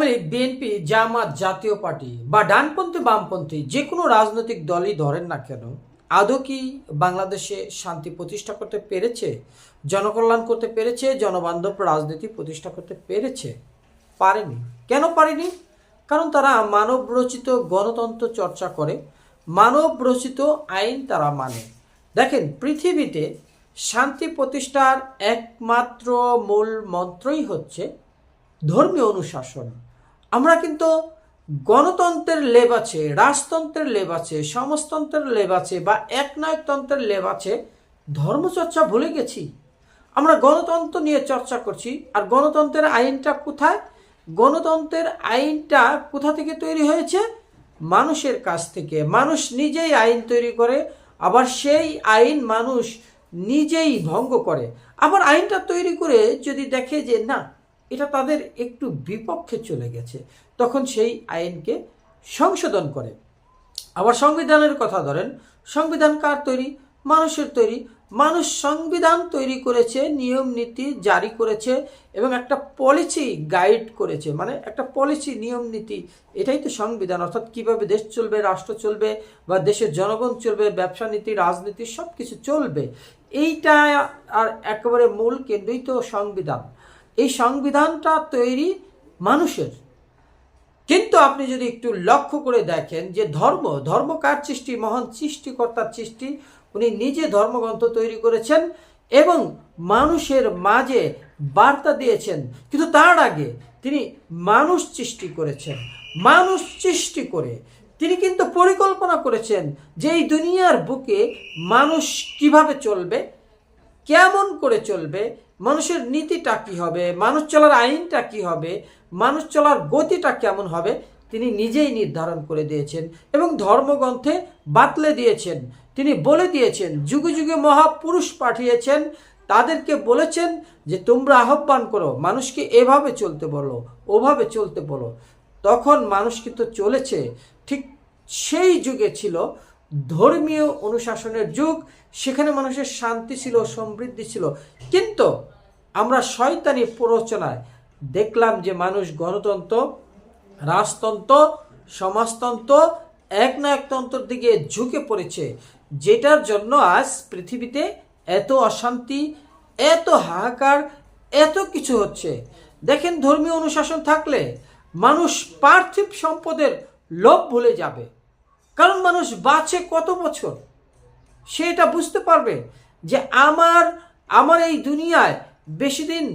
Awami BNP, জামাত জাতীয় party বা ডানপন্থী, বামপন্থী যে কোনো রাজনৈতিক দলই ধরেন না কেন, আদৌ কি বাংলাদেশে শান্তি প্রতিষ্ঠা করতে পেরেছে, জনকল্যাণ করতে পেরেছে, জনবান্ধব রাজনীতি প্রতিষ্ঠা করতে পেরেছে? পারেনি। কেন পারেনি? কারণ তারা মানব রচিত গণতন্ত্র চর্চা করে মানব রচিত আইন তারা মানে। দেখেন, পৃথিবীতে শান্তি প্রতিষ্ঠার একমাত্র মূল মন্ত্রই হচ্ছে ধর্মীয় অনুশাসন। আমরা কিন্তু গণতন্ত্রের লেব আছে, রাজতন্ত্রের লেব আছে, সমাজতন্ত্রের লেব আছে বা একনায়কতন্ত্রের লেব আছে, ধর্মচর্চা ভুলে গেছি। আমরা গণতন্ত্র নিয়ে চর্চা করছি, আর গণতন্ত্রের আইনটা কোথায়? গণতন্ত্রের আইনটা কোথা থেকে তৈরি হয়েছে? মানুষের কাছ থেকে। মানুষ নিজেই আইন তৈরি করে, আবার সেই আইন মানুষ নিজেই ভঙ্গ করে। আবার আইনটা তৈরি করে যদি দেখে যে, না এটা তাদের একটু বিপক্ষে চলে গেছে। তখন সেই আইনকে সংশোধন করে। আবার সংবিধানের কথা ধরেন, সংবিধান কার তৈরি? মানুষের তৈরি। মানুষ সংবিধান তৈরি করেছে, নিয়ম নীতি জারি করেছে এবং একটা পলিসি গাইড করেছে। মানে একটা পলিসি নিয়ম নীতি, এটাই তো সংবিধান। অর্থাৎ কীভাবে দেশ চলবে, রাষ্ট্র চলবে বা দেশের জনগণ চলবে, ব্যবসা নীতি, রাজনীতি সব কিছু চলবে। এইটা আর একেবারে মূল কেন্দ্রই তো সংবিধান। এই সংবিধানটা তৈরি মানুষের। কিন্তু আপনি যদি একটু লক্ষ্য করে দেখেন যে ধর্ম ধর্ম কার সৃষ্টি, মহান সৃষ্টিকর্তার সৃষ্টি, উনি নিজে ধর্মগ্রন্থ তৈরি করেছেন এবং মানুষের মাঝে বার্তা দিয়েছেন। কিন্তু তার আগে তিনি মানুষ সৃষ্টি করেছেন, মানুষ সৃষ্টি করে। তিনি কিন্তু পরিকল্পনা করেছেন যে এই দুনিয়ার বুকে মানুষ কীভাবে চলবে, কেমন করে চলবে মানুষের নীতিটা কী হবে? মানুষ চলার আইনটা কী হবে? মানুষ চলার গতিটা কেমন হবে? তিনি নিজেই নির্ধারণ করে দিয়েছেন এবং ধর্মগ্রন্থে বাতলে দিয়েছেন। তিনি বলে দিয়েছেন, যুগে যুগে মহাপুরুষ পাঠিয়েছেন। তাদেরকে বলেছেন যে, তোমরা আহ্বান করো, মানুষকে এভাবে চলতে বলো, ওভাবে চলতে বলো। তখন মানুষ কিন্তু চলেছে। ঠিক সেই যুগে ছিল ধর্মীয় অনুশাসনের যুগ। সেখানে মানুষের শান্তি ছিল, সমৃদ্ধি ছিল। কিন্তু আমরা প্ররোচনায় দেখলাম যে মানুষ গণতন্ত্র, রাজতন্ত্র, সমাজতন্ত্র এক না একতন্ত্রের দিকে ঝুঁকে পড়েছে, যেটার জন্য আজ পৃথিবীতে এত অশান্তি, এত হাহাকার, এত কিছু হচ্ছে। দেখেন ধর্মীয় অনুশাসন থাকলে মানুষ পার্থিব সম্পদের লোভ ভুলে যাবে। কারণ মানুষ বাঁচে কত বছর? সে এটা বুঝতে পারবে যে আমার আমার এই দুনিয়ায় বেশি দিন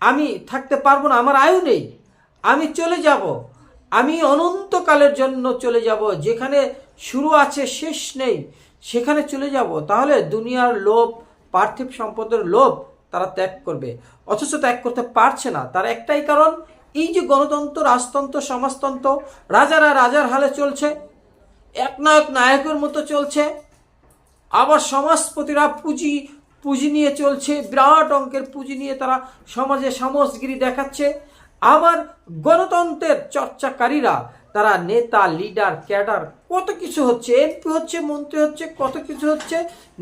আমি থাকতে পারব না, আমার আয়ু নেই। আমি চলে যাব। আমি অনন্তকালের জন্য চলে যাব। যেখানে শুরু আছে, শেষ নেই, সেখানে চলে যাব। তাহলে দুনিয়ার লোভ, পার্থিব সম্পদের লোভ তারা ত্যাগ করবে। অথচ ত্যাগ করতে পারছে না। তার একটাই কারণ, এই যে গণতন্ত্র, রাজতন্ত্র, সমাজতন্ত্র, রাজারা রাজার হালে চলছে এক নায়ক নায়কের মতো চলছে, আবার সমাজপতিরা পুঁজি পুঁজি নিয়ে চলছে, বিরাট অঙ্কের পুঁজি নিয়ে তারা সমাজে সমাজগিরি দেখাচ্ছে। আবার গণতন্ত্রের চর্চাকারীরা, তারা নেতা লিডার ক্যাডার কত কিছু হচ্ছে এমপি হচ্ছে, মন্ত্রী হচ্ছে, কত কিছু হচ্ছে,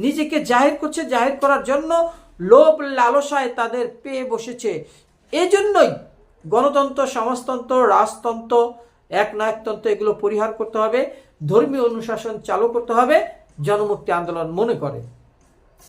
নিজেকে জাহির করছে, জাহির করার জন্য লোভ লালসায় তাদের পেয়ে বসেছে। এজন্যই গণতন্ত্র, সমাজতন্ত্র, রাজতন্ত্র, একনায়কতন্ত্র, এগুলো পরিহার করতে হবে, ধর্মীয় অনুশাসন চালু করতে হবে, জনমুক্তি আন্দোলন মনে করে।